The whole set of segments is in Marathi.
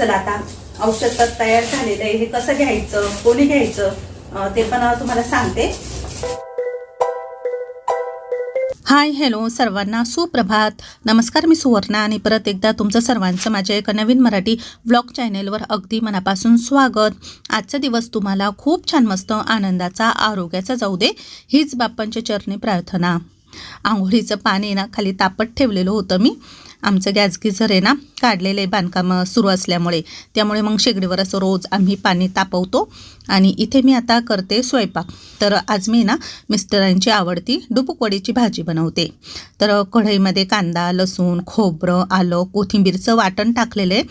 चला आता औषध तर तयार झालेलं आहे. हे कसं घ्यायचं? कोणी घ्यायचं? ते पण तुम्हाला सांगते. हाय हॅलो सर्वांना सुप्रभात. नमस्कार मी सुवर्णा आणि परत एकदा तुमचं सर्वांचं माझ्या एका नवीन मराठी ब्लॉग चॅनेलवर अगदी मनापासून स्वागत. आजचा दिवस तुम्हाला खूप छान मस्त आनंदाचा आरोग्याचा जाऊ दे हीच बाप्पांच्या चरणी प्रार्थना. आंघोळीचं पाणी ना खाली तापत ठेवलेलं होतं मी. आमचं गॅस गिझर आहे ना काढलेलं आहे बांधकाम सुरू असल्यामुळे. त्यामुळे मग शेगडीवर असं रोज आम्ही पाणी तापवतो आणि इथे मी आता करते स्वयंपाक. तर आज मी ना मिस्टरांची आवडती डुबुकवडीची भाजी बनवते. तर कढईमध्ये कांदा लसूण खोबरं आलं कोथिंबीरचं वाटण टाकलेलं आहे.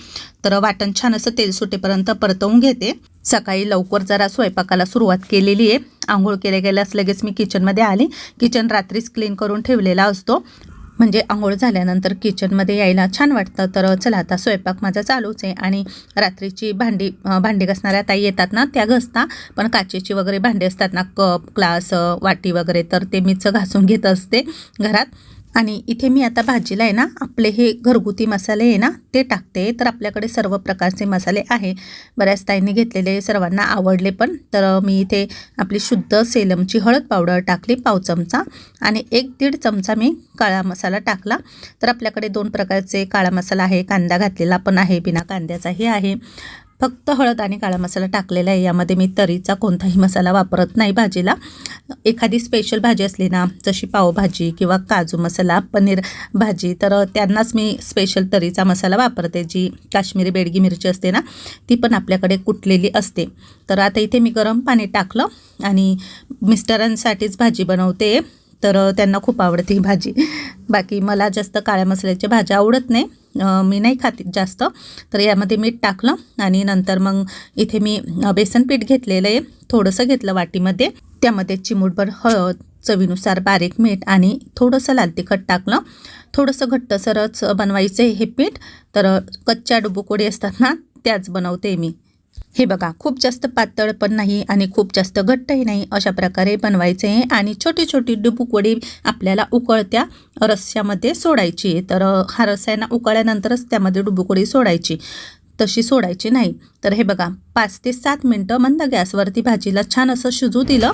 तर वाटण छान असं तेल सुटेपर्यंत परतवून घेते. सकाळी लवकर जरा स्वयंपाकाला सुरुवात केलेली आहे. आंघोळ केल्या गेल्यास लगेच मी किचनमध्ये आली. किचन रात्रीच क्लीन करून ठेवलेला असतो. म्हणजे आंघोळ झाल्यानंतर किचनमध्ये यायला छान वाटतं. तर चला आता स्वयंपाक माझा चालूच आहे आणि रात्रीची भांडी भांडी घासणाऱ्या ताई येतात ना त्या घसता. पण काचेची वगैरे भांडी असतात ना कप ग्लास वाटी वगैरे तर ते मीच घासून घेत असते घरात. आणि इथे मी आता भाजीला आहे ना आपले हे घरगुती मसाले आहे ना ते टाकते. तर आपल्याकडे सर्व प्रकारचे मसाले आहे. बऱ्याच ताईंनी घेतलेले सर्वांना आवडले पण. तर मी इथे आपली शुद्ध सेलमची हळद पावडर टाकली पाव चमचा. आणि एक दीड चमचा मी काळा मसाला टाकला. तर आपल्याकडे दोन प्रकारचे काळा मसाला आहे कांदा घातलेला पण आहे बिना कांद्याचाही आहे. फक्त हळद आणि काळा मसाला टाकलेला आहे. यामध्ये मी तरीचा कोणताही मसाला वापरत नाही भाजीला. एखादी स्पेशल भाजी असली ना जशी पावभाजी किंवा काजू मसाला पनीर भाजी तर त्यांनाच मी स्पेशल तरीचा मसाला वापरते. जी काश्मीरी बेडगी मिरची असते ना ती पण आपल्याकडे कुटलेली असते. तर आता इथे मी गरम पाणी टाकलं आणि मिस्टरांसाठीच भाजी बनवते. तर त्यांना खूप आवडते ही भाजी. बाकी मला जास्त काळ्या मसाल्याच्या भाज्या आवडत नाही. मी नाही खाते जास्त. तर यामध्ये मीठ टाकलं आणि नंतर मग इथे मी बेसन पीठ घेतलेलं आहे. थोडंसं घेतलं वाटीमध्ये. त्यामध्ये चिमूटभर हळद चवीनुसार बारीक मीठ आणि थोडंसं लाल तिखट टाकलं. थोडंसं घट्टसरच बनवायचं आहे हे पीठ. तर कच्च्या डुबुकोडी असतात ना त्याच बनवते मी. हे बघा खूप जास्त पातळ पण नाही आणि खूप जास्त घट्टही नाही अशा प्रकारे बनवायचे आहे आणि छोटी छोटी डुबुकवडी आपल्याला उकळत्या रस्स्यामध्ये सोडायची. आहे तर हा रस्स्यांना उकळल्यानंतरच त्यामध्ये डुबुकवडी सोडायची. तशी सोडायची नाही. तर हे बघा पाच ते सात मिनटं मंद गॅसवरती भाजीला छान असं शिजू दिलं.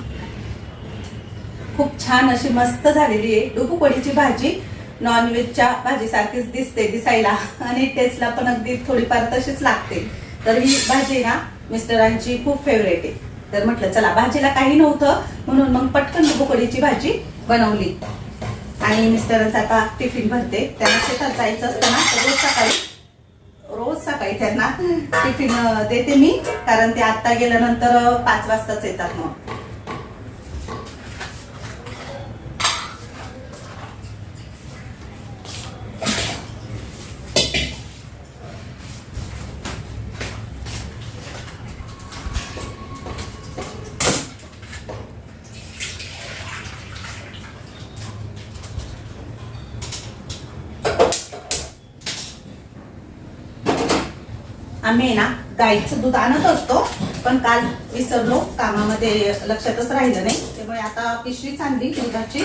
खूप छान अशी मस्त झालेली आहे डुबुकवडीची भाजी. नॉनव्हेजच्या भाजीसारखीच दिसते दिसायला. आणि टेस्टला पण अगदी थोडीफार तशीच लागते. तर ही भाजी ना मिस्टरांची खूप फेवरेट आहे. तर म्हटलं चला भाजीला काही नव्हतं म्हणून मग पटकन बोकडीची भाजी बनवली. आणि मिस्टरांचा आता टिफिन भरते. त्यांना शेतात जायचं असतं ना तर रोज सकाळी रोज सकाळी त्यांना टिफिन देते मी. कारण ते आत्ता गेल्यानंतर पाच वाजताच येतात मग. आम्ही ना गाईचं दूध आणत असतो पण काल विसरलो कामामध्ये लक्षातच राहिलं नाही. त्यामुळे आता पिशवीच आणली दुधाची.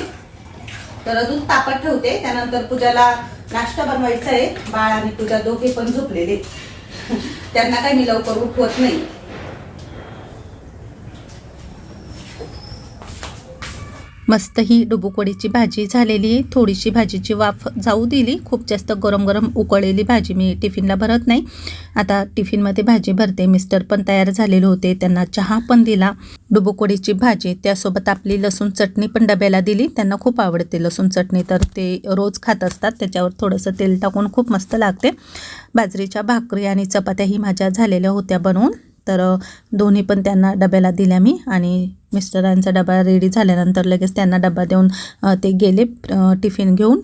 तर दूध तापत ठेवते त्यानंतर पूजाला नाश्ता बनवायचा आहे. बाळ आणि पूजा दोघे पण झोपलेले. त्यांना काही मी लवकर उठवत नाही. मस्त ही डुबुकवडीची भाजी झालेली आहे. थोडीशी भाजीची वाफ जाऊ दिली. खूप जास्त गरम गरम उकळलेली भाजी मी टिफिनला भरत नाही. आता टिफिनमध्ये भाजी भरते. मिस्टर पण तयार झालेले होते. त्यांना चहा पण दिला. डुबुकवडीची भाजी त्यासोबत आपली लसूण चटणी पण डब्याला दिली. त्यांना खूप आवडते लसूण चटणी. तर ते रोज खात असतात. त्याच्यावर थोडंसं तेल टाकून खूप मस्त लागते. बाजरीच्या भाकरी आणि चपात्याही माझ्या झालेल्या होत्या बनवून. तर दोन्ही पण त्यांना डब्याला दिल्या मी आणि मिस्टरांचा डबा रेडी झाल्यानंतर लगेच त्यांना डबा देऊन ते गेले टिफिन घेऊन.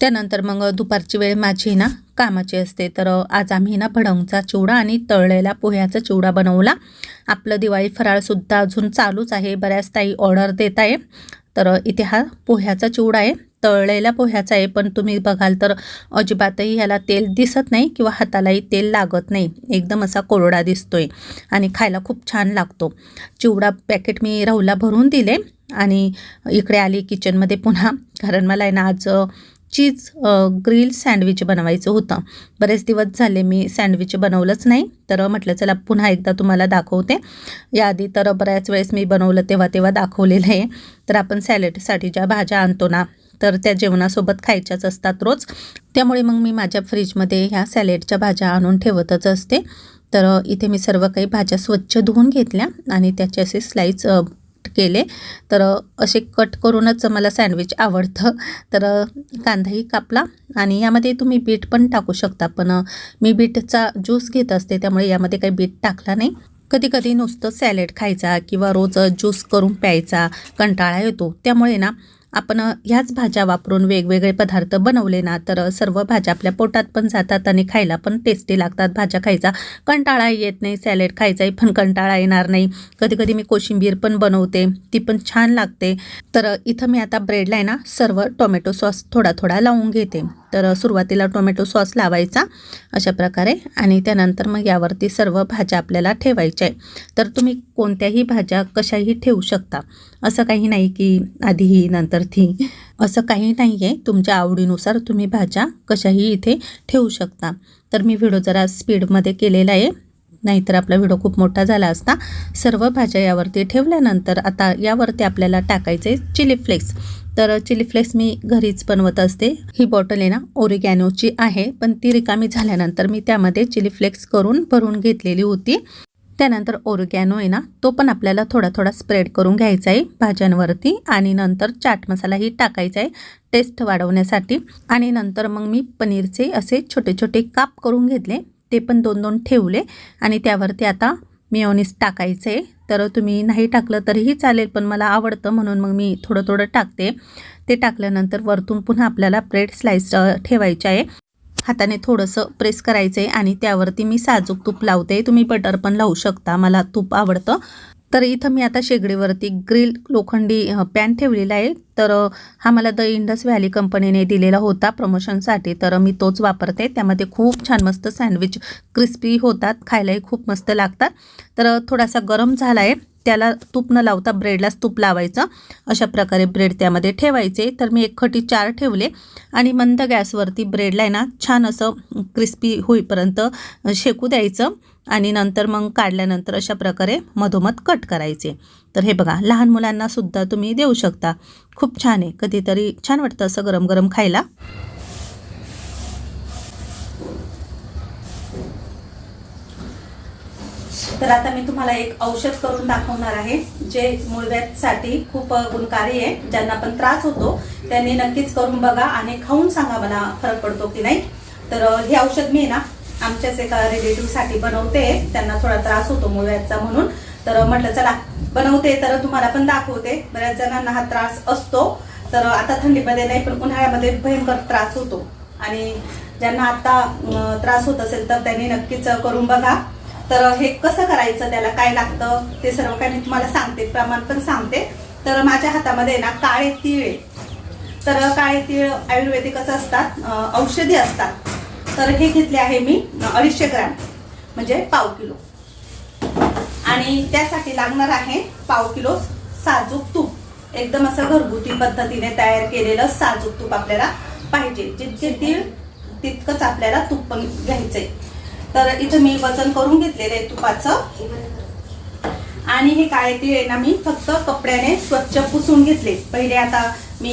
त्यानंतर मग दुपारची वेळ माझी ना कामाची असते. तर आज आम्ही ना भडंगचा चिवडा आणि तळलेला पोह्याचा चिवडा बनवला. आपलं दिवाळी फराळसुद्धा अजून चालूच आहे. बऱ्याच ताई ऑर्डर देत आहे तर इथे हा पोह्याचा चिवडा आहे. तळलेला पोह्याचा आहे पण तुम्ही बघाल तर अजिबातही ह्याला तेल दिसत नाही किंवा हातालाही तेल लागत नाही. एकदम असा कोरडा दिसतोय आणि खायला खूप छान लागतो. चिवडा पॅकेट मी राहूला भरून दिले आणि इकडे आली किचनमध्ये पुन्हा कारण मला आहे ना आज चीज ग्रिल सँडविच बनवायचं होतं. बरेच दिवस झाले मी सँडविच बनवलंच नाही तर म्हटलं चला पुन्हा एकदा तुम्हाला दाखवते. याआधी तर बऱ्याच वेळेस मी बनवलं तेव्हा तेव्हा दाखवलेलं आहे. तर आपण सॅलेडसाठी ज्या भाज्या आणतो ना तर त्या जेवणासोबत खायच्याच असतात रोज. त्यामुळे मग मी माझ्या फ्रीजमध्ये ह्या सॅलेडच्या भाज्या आणून ठेवतच असते. तर इथे मी सर्व काही भाज्या स्वच्छ धुवून घेतल्या आणि त्याचे असे स्लाईस केले. तर असे कट करूनच मला सँडविच आवडतं. तर कांदाही कापला आणि यामध्ये तुम्ही बीट पण टाकू शकता. पण मी बीटचा ज्यूस घेत असते त्यामुळे यामध्ये काही बीट टाकला नाही. कधी कधी नुसतं सॅलेड खायचा किंवा रोज ज्यूस करून प्यायचा कंटाळा येतो. त्यामुळे ना आपण ह्याच भाज्या वापरून वेगवेगळे पदार्थ बनवले ना तर सर्व भाज्या आपल्या पोटात पण जातात आणि खायला पण टेस्टी लागतात. भाज्या खायचा कंटाळा येत नाही सॅलेड खायचाही पण कंटाळा येणार नाही. कधी कधी मी कोशिंबीर पण बनवते ती पण छान लागते. तर इथं मी आता ब्रेडला आहे ना सर्व टोमॅटो सॉस थोडा थोडा लावून घेते. तर सुरुवातीला टोमॅटो सॉस लावायचा अशा प्रकारे आणि त्यानंतर मग यावरती सर्व भाज्या आपल्याला ठेवायच्या आहे. तर तुम्ही कोणत्याही भाज्या कशाही ठेवू शकता. असं काही नाही की आधी ही नंतर थी असं काही नाही आहे तुमच्या आवडीनुसार तुम्ही भाज्या कशाही इथे ठेवू शकता. तर मी व्हिडिओ जरा स्पीडमध्ये केलेला आहे. नाहीतर आपला व्हिडिओ खूप मोठा झाला असता. सर्व भाज्या यावरती ठेवल्यानंतर आता यावरती आपल्याला टाकायचे चिली फ्लेक्स. तर चिली फ्लेक्स मी घरीच बनवत असते. ही बॉटल आहे ना ओरिगॅनोची आहे. पण ती रिकामी झाल्यानंतर मी त्यामध्ये चिली फ्लेक्स करून भरून घेतलेली होती. त्यानंतर ओरिगॅनो आहे ना तो पण आपल्याला थोडा थोडा स्प्रेड करून घ्यायचा आहे भाज्यांवरती आणि नंतर चाट मसालाही टाकायचा आहे टेस्ट वाढवण्यासाठी. आणि नंतर मग मी पनीरचे असे छोटे छोटे काप करून घेतले ते पण दोन दोन ठेवले आणि त्यावरती आता मिओनिस टाकायचं आहे. तर तुम्ही नाही टाकलं तरीही चालेल पण मला आवडतं म्हणून मग मी थोडं थोडं टाकते. ते टाकल्यानंतर वरतून पुन्हा आपल्याला ब्रेड स्लाइस ठेवायचे आहे. हाताने थोडंसं प्रेस करायचं आहे आणि त्यावरती मी साजूक तूप लावते. तुम्ही बटर पण लावू शकता. मला तूप आवडतं. तर इथं मी आता शेगडीवरती ग्रिल लोखंडी पॅन ठेवलेला आहे. तर हा मला द इंडस व्हॅली कंपनीने दिलेला होता प्रमोशनसाठी. तर मी तोच वापरते. त्यामध्ये खूप छान मस्त सँडविच क्रिस्पी होतात. खायलाही खूप मस्त लागतात. तर थोडासा गरम झाला आहे त्याला तूप न लावता ब्रेडलाच तूप लावायचं. अशा प्रकारे ब्रेड त्यामध्ये ठेवायचे. तर मी एक खटी चार ठेवले. आणि मंद गॅसवरती ब्रेडला आहे ना छान असं क्रिस्पी होईपर्यंत शेकू द्यायचं. आणि नंतर मग काढल्यानंतर अशा प्रकारे मधोमध कट करायचे. तर हे बघा लहान मुलांनासुद्धा तुम्ही देऊ शकता. खूप छान आहे. कधीतरी छान वाटतं असं गरम गरम खायला. तर आता मी तुम्हाला एक औषध करून दाखवणार आहे जे मुळव्यासाठी खूप गुणकारी आहे ज्यांना पण त्रास होतो त्यांनी नक्कीच करून बघा आणि खाऊन सांगा मला फरक पडतो की नाही. तर हे औषध मी ना आमच्याच एका रिलेटिव्हसाठी बनवते त्यांना थोडा त्रास होतो मुळव्याचा म्हणून. तर म्हटलं चला बनवते तर तुम्हाला पण दाखवते. बऱ्याच जणांना हा त्रास असतो. तर आता थंडीमध्ये नाही पण उन्हाळ्यामध्ये भयंकर त्रास होतो. आणि ज्यांना आता त्रास होत असेल तर त्यांनी नक्कीच करून बघा. तर हे कसं करायचं त्याला काय लागतं ते सर्व काही मी तुम्हाला सांगते प्रमाण पण सांगते. तर माझ्या हातामध्ये ना काळे तीळ तर काळे तीळ आयुर्वेदिकच असतात औषधी असतात. तर हे घेतले आहे मी अडीचशे ग्रॅम म्हणजे पाव किलो. आणि त्यासाठी लागणार आहे पाव किलो साजूक तूप. एकदम असं घरगुती पद्धतीने तयार केलेलं साजूक तूप आपल्याला पाहिजे. जितके तीळ तितकंच आपल्याला तूप पण घ्यायचंय. तर इथं मी वजन करून घेतलेलं आहे तुपाचं. आणि हे काय ते आहे ना मी फक्त कपड्याने स्वच्छ पुसून घेतले. पहिले आता मी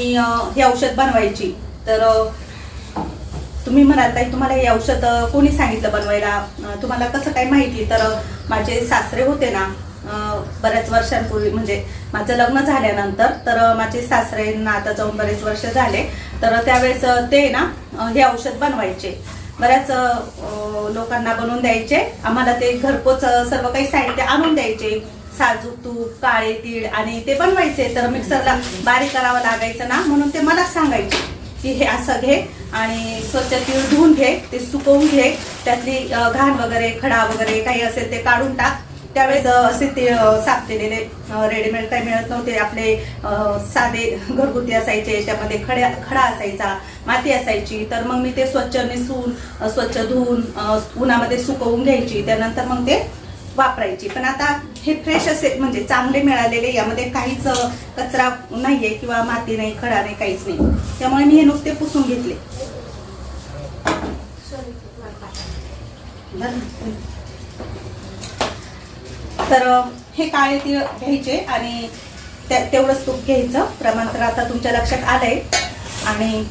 हे औषध बनवायची. तर तुम्ही म्हणाल ताई तुम्हाला हे औषध कोणी सांगितलं बनवायला? तुम्हाला कसं काय माहिती? तर माझे सासरे होते ना बऱ्याच वर्षांपूर्वी म्हणजे माझं लग्न झाल्यानंतर तर माझे सासऱ्यांना आता जाऊन बरेच वर्ष झाले. तर त्यावेळेस ते ना हे औषध बनवायचे. बऱ्याच लोकांना बनवून द्यायचे. आम्हाला ते घरपोच सर्व काही साहित्य आणून द्यायचे. साजूक तूप काळे तीळ आणि ते बनवायचे. तर मिक्सरला बारीक करावं लागायचं ना म्हणून ते मलाच सांगायचे की हे असं घे आणि स्वच्छ तीळ धुवून घे ते सुकवून घे. त्यातली घाण वगैरे खडा वगैरे काही असेल ते काढून टाक. त्यावेळेस असे ते केलेले रेडीमेड काही मिळत नव्हते. आपले साधे घरगुती असायचे त्यामध्ये खड्या खडा असायचा माती असायची. तर मग मी ते स्वच्छ निसून स्वच्छ धुवून उन्हामध्ये सुकवून घ्यायची. त्यानंतर मग ते वापरायची. पण आता हे फ्रेश असे म्हणजे चांगले मिळालेले यामध्ये काहीच कचरा नाहीये किंवा माती नाही खडा नाही काहीच नाही. त्यामुळे मी हे नुसते पुसून घेतले. तर हे काळे तीळ घ्यायचे आणि त्या- तेवढंच तूप घ्यायचं. प्रमाण तर आता तुमच्या लक्षात आलंय. आणि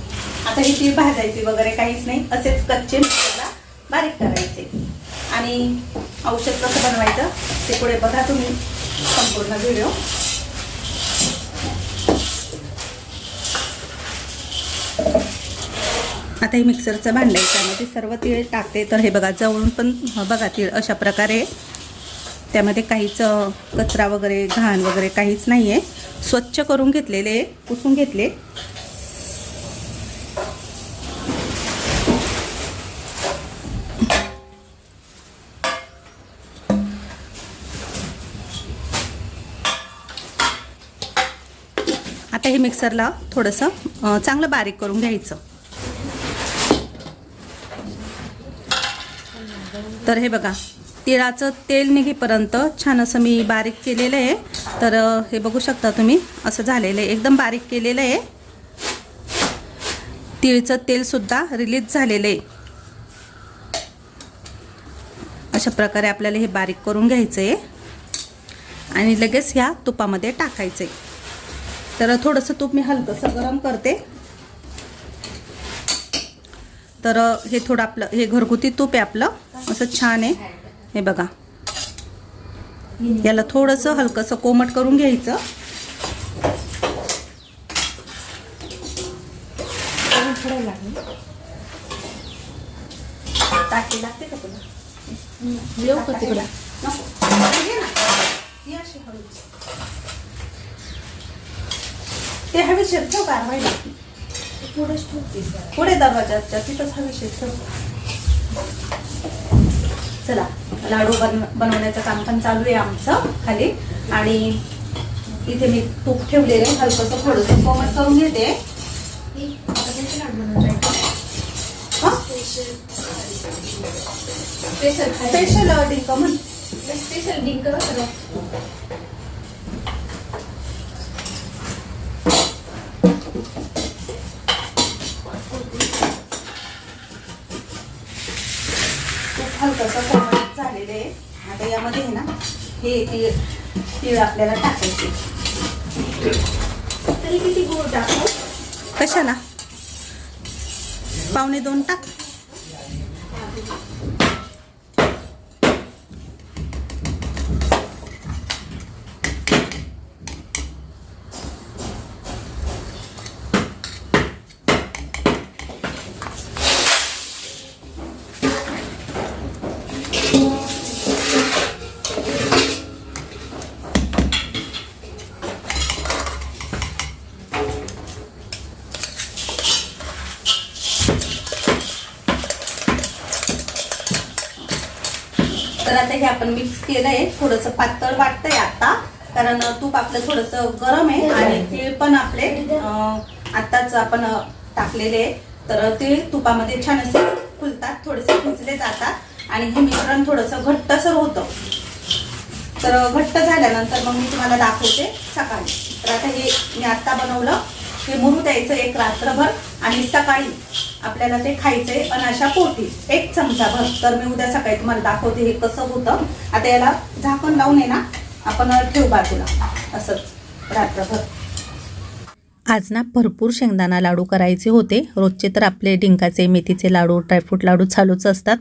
आता हे तीळ भाजायची वगैरे काहीच नाही. असेच कच्चे मिक्सरला बारीक करायचे. आणि औषध कसं बनवायचं ते पुढे बघा तुम्ही. संपूर्ण व्हिडिओ. आता हे मिक्सरचं भांडं आहे. त्यामध्ये सर्व तीळ टाकते. तर हे बघा जवळून पण बघा तीळ अशा प्रकारे त्यामध्ये काहीच कचरा वगैरे घाण वगैरे काहीच नाही आहे स्वच्छ करून घेतलेले पुसून घेतले. आता हे मिक्सरला थोडंसं चांगलं बारीक करून घ्यायचं. तर हे बघा तिळाचं तेल निघेपर्यंत छान असं मी बारीक केलेलं आहे. तर हे बघू शकता तुम्ही असं झालेलं आहे. एकदम बारीक केलेलं आहे. तिळचं तेलसुद्धा रिलीज झालेलं आहे. अशा प्रकारे आपल्याला हे बारीक करून घ्यायचं आहे आणि लगेच ह्या तुपामध्ये टाकायचं आहे तर थोडंसं तूप मी हलकंसं गरम करते. तर हे थोडं आपलं हे घरगुती तूप आहे आपलं. असं छान आहे. हे बघा. याला थोडंसं हलकंसं कोमट करून घ्यायचं. टाकी लागते का तुला? येऊ का तिकडं. ते हवेशीर ठेव का? व्हायला पुढेच ठेवते पुढे दरवाजाच्या तिथंच हवेशीर ठेव. चला लाडू बन बनवण्याचं काम पण चालू आहे आमचं खाली. आणि इथे मी तूप ठेवलेलं आहे हलकंसं थोडंसं कोमट करून घेते. हा? स्पेशल स्पेशल डिंक म्हण स्पेशल डिंक बघा खूप हलकंसं कोमट झालेलं आहे. आता यामध्ये ना हे तीळ तीळ आपल्याला टाकायचे. तरी किती गोड टाकू? कशाला? पावणे दोन टाक. आता हे आपण मिक्स केलंय. थोडस पातळ वाटतंय आता. कारण तूप आपलं थोडस गरम आहे आणि तीळ पण आपले आताच आपण टाकलेले आहे. तर तीळ तुपामध्ये छान असे फुलतात थोडेसे भिजले जातात. आणि हे मिश्रण थोडंसं घट्टसर होतं. तर घट्ट झाल्यानंतर मग मी तुम्हाला दाखवते सकाळी. तर आता हे मी आत्ता बनवलं. हे मुरू द्यायचं एक रात्रभर आणि सकाळी आपल्याला ते खायचंय पण अशा पोटी एक चमचा भर. तर मी उद्या सकाळी तुम्हाला दाखवते हे कसं होतं. आता याला झाकण लावून आहे ना आपण ठेवू बाजूला. असंच रात्रभर. आज ना भरपूर शेंगदाणा लाडू करायचे होते. रोजचे तर आपले डिंकाचे मेथीचे लाडू ड्रायफ्रूट लाडू चालूच असतात.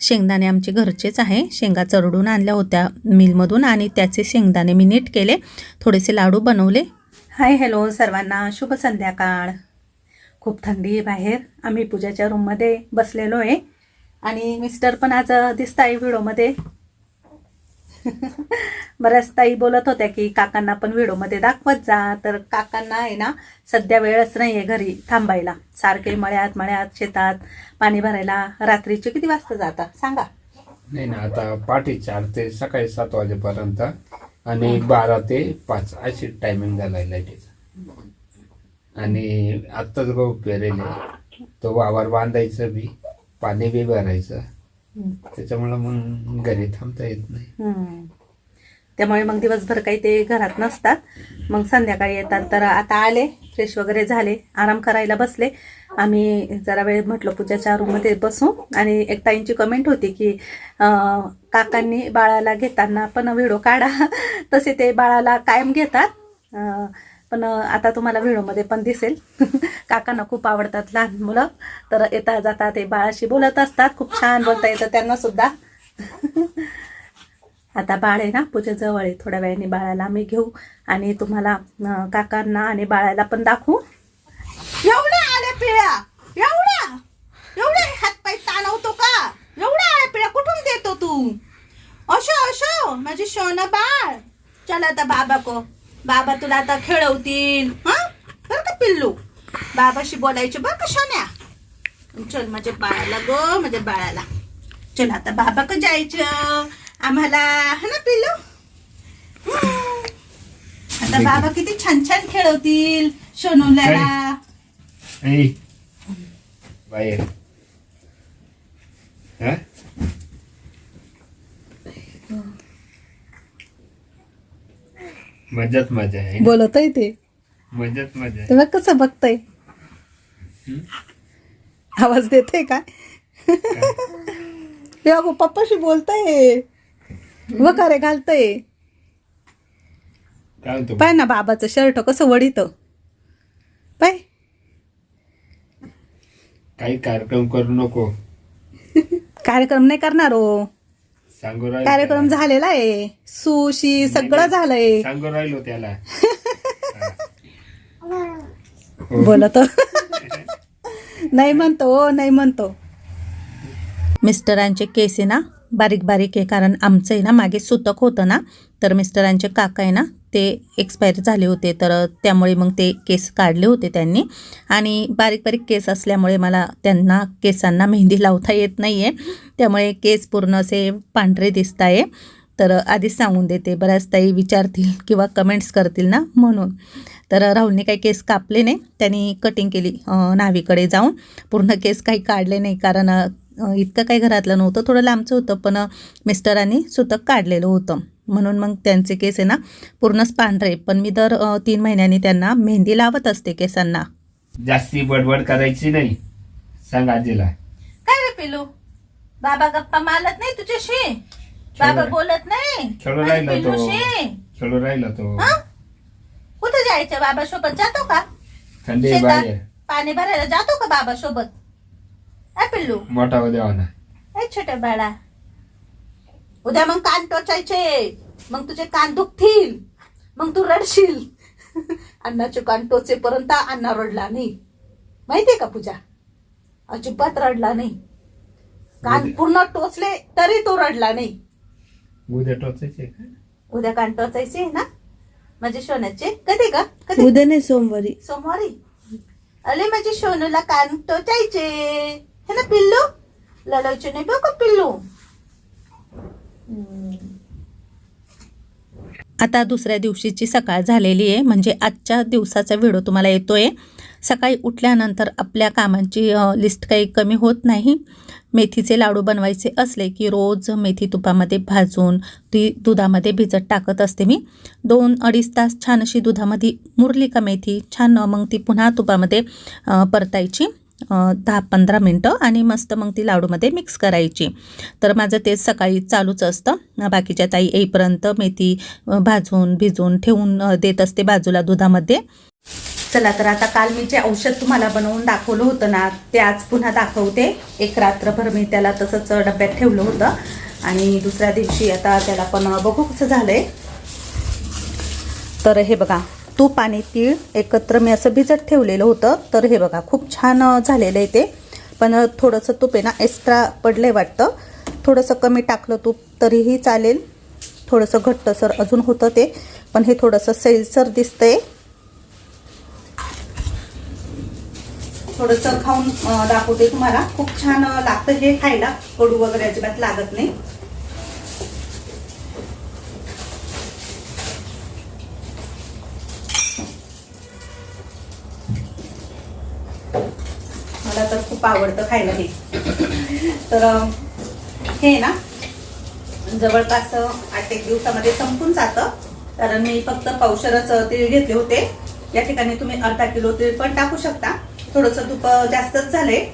शेंगदाणे आमचे घरचेच आहे. शेंगा चरडून आणल्या होत्या मिलमधून आणि त्याचे शेंगदाणे मी नीट केले. थोडेसे लाडू बनवले. हाय हॅलो सर्वांना. शुभ संध्याकाळ. खूप थंडी आहे बाहेर. आम्ही पूजाच्या रूममध्ये बसलेलो आहे. आणि मिस्टर पण आज दिसत आहे व्हिडिओमध्ये. बऱ्याच ताई बोलत होत्या की काकांना पण व्हिडिओमध्ये दाखवत जा. तर काकांना आहे ना सध्या वेळच नाही आहे घरी थांबायला. सारखे मळ्यात मळ्यात शेतात पाणी भरायला रात्रीचे किती वाजता जातात? सांगा. नाही ना आता पाठी चार ते सकाळी सात वाजेपर्यंत आणि बारा ते पाच अशी टायमिंग झालाय लाईटीचा. आणि आत्ताच गहू पेरेले तो वावर बांधायचं बी पाणी बी भरायचं. त्याच्यामुळं मग घरी थांबता येत नाही. हम्म. त्यामुळे मग दिवसभर काही ते घरात नसतात. मग संध्याकाळी येतात. तर आता आले फ्रेश वगैरे झाले आराम करायला बसले. आम्ही जरा वेळ म्हटलं पूजाच्या रूममध्ये बसू. आणि एक ताईंची कमेंट होती की अं, काकांनी बाळाला घेताना पण व्हिडिओ काढा. तसे ते बाळाला कायम घेतात. अं, पण आता तुम्हाला व्हिडिओमध्ये पण दिसेल. काकांना खूप आवडतात लहान मुलं. तर येता जाता ते बाळाशी बोलत असतात. खूप छान बोलता येतं त्यांना सुद्धा. आता बाळ आहे ना पूजेजवळ आहे. थोड्या वेळाने बाळाला आम्ही घेऊ आणि तुम्हाला काकांना आणि बाळाला पण दाखवू. एवढ्या आल्या पिळ्या! एवढ्या! एवढ्या हातपाय ताणवतो का? एवढ्या आल्या पिळ्या कुठून देतो तू? अशो अशो माझी शोन बाळ. चला आता बाबा को बाबा तुला आता खेळवतील. हा? बरं का पिल्लू? बाबाशी बोलायचे बरं का सोन्या? चल माझ्या बाळाला गो माझ्या बाळाला. चल आता बाबा का जायचं. आम्हाला हा ना पिल्लू. आता बाबा किती छान छान खेळवतील सोनूला ऐ, बाहेर हा? मजाच मजा आहे. बोलतय ते. मजाच मजा आहे. तेव्हा कसं बघतय? आवाज देते का अगो पप्पाशी बोलतय. वकारे घालतय? काय म्हणतो? पाय ना बाबाचं शर्ट कसं वडीत. पाय. काही कार्यक्रम करू नको. कार्यक्रम नाही करणार हो. सांगू राहिलो कार्यक्रम. झालेला आहे सुशी सगळं. झालंय सांगू राहिलो त्याला. बोलत नाही म्हणतो हो, नाही म्हणतो मिस्टरांचे केस आहे ना बारीक बारीक आहे कारण आमचं आहे ना मागे सुतक होतं ना तर मिस्टरांचे काका आहे ना ते एक्सपायर झाले होते तर त्यामुळे मग ते केस काढले होते त्यांनी. आणि बारीक बारीक केस असल्यामुळे मला त्यांना केसांना मेहंदी लावता येत नाही आहे त्यामुळे केस पूर्ण असे पांढरे दिसत आहे. तर आधीच सांगून देते बऱ्याच ताई विचारतील किंवा कमेंट्स करतील ना म्हणून. तर राहुलने काही केस कापले नाही. त्यांनी कटिंग केली न्हावीकडे जाऊन. पूर्ण केस काही काढले नाही कारण इतकं काही घरातलं नव्हतं. थोडं लांबचं होतं पण मिस्टरांनी सुतक काढलेलं होतं. म्हणून मग त्यांचे केस आहे ना पूर्णच पांढरे. पण मी दर तीन महिन्यांनी त्यांना मेहंदी लावत असते केसांना. जास्ती बडबड करायची नाही. सांग आजीला. काय रे पिलू? बाबा गप्पा मारत नाही तुझ्याशी? बाबा बोलत नाही? खेळू राहिला तो. खेळू राहिला तो. कुठे जायचं बाबा सोबत जातो का? थंडी आहे. बाहेर पाणी भरायला जातो का बाबा सोबत अ पिल्लू मोठा उद्या ए छोट्या बाळा. उद्या मग कान टोचायचे. मग तुझे कान दुखतील. मग तू रडशील. अण्णाचे कान टोचेपर्यंत अण्णा रडला नाही. माहितीये का पूजा? अजिबात रडला नाही. कान पूर्ण टोचले तरी तो रडला नाही. उद्या टोचायचे उद्या कान टोचायचे ना? माझे सोन्याचे. कधी का कधी? उद्या नाही सोमवारी. सोमवारी? अरे माझे सोनूला कान टोचायचे. हे ना पिल्लू? लढायचे नाही बघ पिल्लू? आता दुसऱ्या दिवशीची सकाळ झालेली आहे. म्हणजे आजच्या दिवसाचा व्हिडिओ तुम्हाला येतो आहे सकाळी उठल्यानंतर आपल्या कामांची लिस्ट काही कमी होत नाही. मेथीचे लाडू बनवायचे असले की रोज मेथी तुपामध्ये भाजून ती दुधामध्ये भिजत टाकत असते मी. दोन अडीच तास छान अशी दुधामध्ये मुरली का मेथी छान मग ती पुन्हा तुपामध्ये परतायची. दहा पंधरा मिनटं आणि मस्त मग ती लाडूमध्ये मिक्स करायची. तर माझं तेच सकाळी चालूच असतं. बाकीच्या ताई येईपर्यंत मेथी भाजून भिजून ठेवून देत असते बाजूला दुधामध्ये. चला तर आता काल मी जे औषध तुम्हाला बनवून दाखवलं होतं ना ते आज पुन्हा दाखवते. एक रात्रभर मी त्याला तसंच डब्यात ठेवलं होतं. आणि दुसऱ्या दिवशी आता त्याला पण बघू कसं आहे तर हे बघा तूप आणि तीळ एकत्र मी असं भिजत ठेवलेलं होतं. तर हे बघा खूप छान झालेलं आहे ते. पण थोडंसं तूप आहे ना एक्स्ट्रा पडलं आहे वाटतं. थोडंसं कमी टाकलं तूप तरीही चालेल. थोडंसं घट्टसर अजून होतं ते. पण हे थोडंसं सैलसर दिसतंय. थोडंसं खाऊन दाखवते तुम्हाला. खूप छान लागतं हे खायला. कडू वगैरे अजिबात लागत नाही मला तर खूप आवडतं खायला हे. तर हे ना जवळपास आठ एक दिवसामध्ये संपून जातं. कारण मी फक्त पावशरच तीळ घेतले होते. या ठिकाणी तुम्ही अर्धा किलो तीळ पण टाकू शकता. थोडंसं तूप जास्तच झालंय.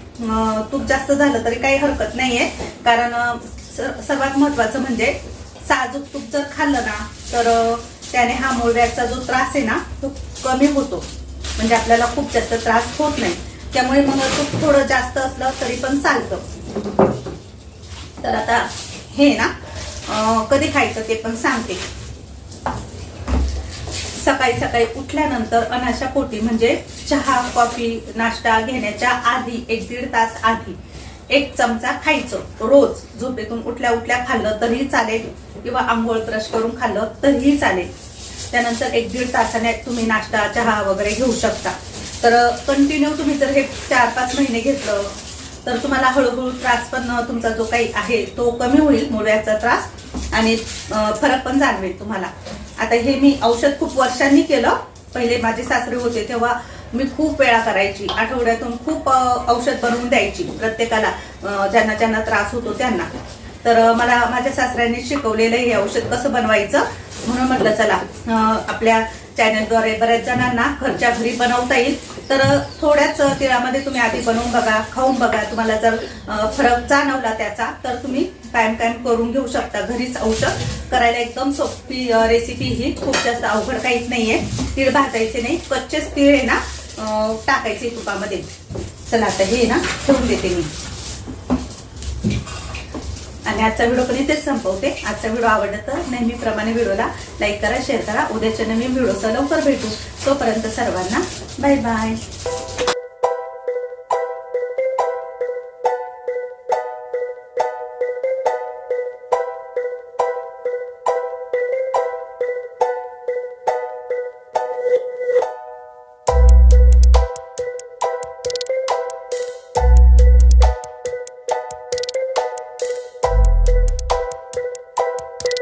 तूप जास्त झालं तरी काही हरकत नाहीये. कारण सर्वात महत्वाचं म्हणजे साजूक तूप जर खाल्लं ना तर त्याने हा मूळव्याचा जो त्रास आहे ना तो कमी होतो. म्हणजे आपल्याला खूप जास्त त्रास होत नाही. त्यामुळे मग तूप थोडं जास्त असलं तरी पण चालतं. तर आता हे ना कधी खायचं ते पण सांगते. सकाळी सकाळी उठल्यानंतर अनाशा पोटी म्हणजे चहा कॉफी नाश्ता घेण्याच्या आधी एक दीड तास आधी एक चमचा खायचं. रोज झोपेतून उठल्या उठल्या खाल्लं तरीही चालेल किंवा आंघोळ ब्रश करून खाल्लं तरीही चालेल. त्यानंतर एक दीड तासाने तुम्ही नाश्ता चहा वगैरे घेऊ शकता. तर कंटिन्यू तुम्ही जर हे चार पाच महिने घेतलं तर तुम्हाला हळूहळू त्रास पण तुमचा जो काही आहे तो कमी होईल मुळव्याचा त्रास आणि फरक पण जाणवेल तुम्हाला. आता हे मी औषध खूप वर्षांनी केलं. पहिले माझे सासरे होते तेव्हा मी खूप वेळा करायची. आठवड्यातून खूप औषध बनवून द्यायची प्रत्येकाला ज्यांना ज्यांना त्रास होतो त्यांना. तर मला माझ्या सासऱ्यांनी शिकवलेलं हे औषध कसं बनवायचं म्हणून म्हटलं चला आपल्या चॅनलद्वारे बऱ्याच जणांना घरच्या घरी बनवता येईल. तर थोड्याच तिळामध्ये तुम्ही आधी बनवून बघा खाऊन बघा. तुम्हाला जर फरक जाणवला त्याचा तर तुम्ही कायम कायम करून घेऊ शकता. घरीच औषध करायला एकदम सोपी रेसिपी ही. खूप जास्त अवघड काहीच नाहीये. तीळ भाजायचे नाही. कच्चेच तीळ आहे ना टाकायचे तुपामध्ये. चला आता हे ना ठेवून देते मी. आणि आजचा व्हिडिओ पण इथेच संपवते. आजचा व्हिडिओ आवडला तर नेहमीप्रमाणे व्हिडिओला लाईक करा शेअर करा. उद्याच्या नवीन व्हिडिओसह लवकर भेटू. तोपर्यंत सर्वांना बाय बाय